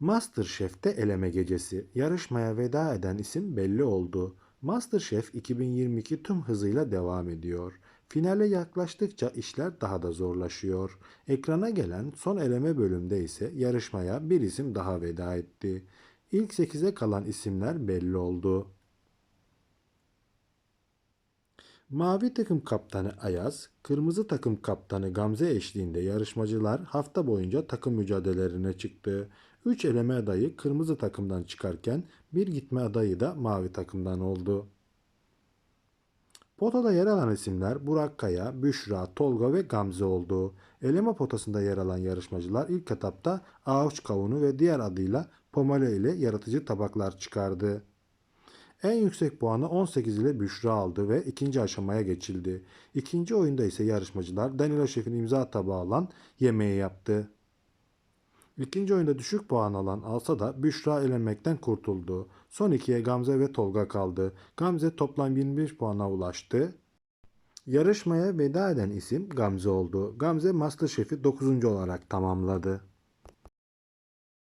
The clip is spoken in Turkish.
MasterChef'te eleme gecesi. Yarışmaya veda eden isim belli oldu. MasterChef 2022 tüm hızıyla devam ediyor. Finale yaklaştıkça işler daha da zorlaşıyor. Ekrana gelen son eleme bölümde ise yarışmaya bir isim daha veda etti. İlk 8'e kalan isimler belli oldu. Mavi takım kaptanı Ayaz, kırmızı takım kaptanı Gamze eşliğinde yarışmacılar hafta boyunca takım mücadelelerine çıktı. 3 eleme adayı kırmızı takımdan çıkarken bir gitme adayı da mavi takımdan oldu. Potada yer alan isimler Burak Kaya, Büşra, Tolga ve Gamze oldu. Eleme potasında yer alan yarışmacılar ilk etapta ağaç kavunu ve diğer adıyla pomale ile yaratıcı tabaklar çıkardı. En yüksek puanı 18 ile Büşra aldı ve ikinci aşamaya geçildi. İkinci oyunda ise yarışmacılar Danilo Şef'in imza tabağı alan yemeği yaptı. İkinci oyunda düşük puan alan alsa da Büşra elenmekten kurtuldu. Son ikiye Gamze ve Tolga kaldı. Gamze toplam 21 puana ulaştı. Yarışmaya veda eden isim Gamze oldu. Gamze Masterchef'i 9. olarak tamamladı.